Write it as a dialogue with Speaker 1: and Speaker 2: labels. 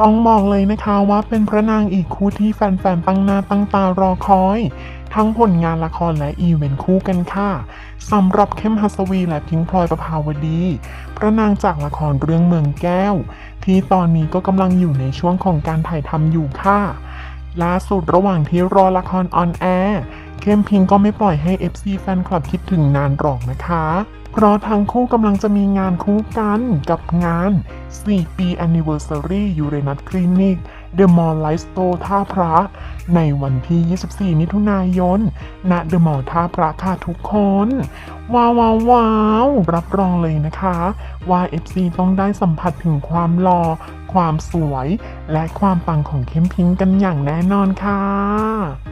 Speaker 1: ต้องบอกเลยนะคะว่าเป็นพระนางอีกคู่ที่แฟนๆ ตั้งหน้าตั้งตารอคอย ทั้งผลงานละครและอีเวนต์คู่กันค่ะสำหรับเข้มหัสวีและพิงพลอยประภาวดี พระนางจากละครเรื่องเมืองแก้ว ที่ตอนนี้ก็กำลังอยู่ในช่วงของการถ่ายทำอยู่ค่ะ ล่าสุดระหว่างที่รอละครออนแอร์เข้มพิงก็ไม่ปล่อยให้ FC แฟนคลับคิดถึงนานหรอกนะคะ เพราะทั้งคู่กำลังจะมีงานคู่กันกับงาน 4 ปี Anniversary ยูเรนัสคลินิก The Mall Life Store ท่าพระ ในวันที่ 24 มิถุนายน ณ The Mall ท่าพระค่ะทุกคน ว้าวว้าววาวรับรองเลยนะคะ ว่า FC ต้องได้สัมผัสถึงความหล่อ ความสวยและความปังของเข้มพิงกันอย่างแน่นอนค่ะ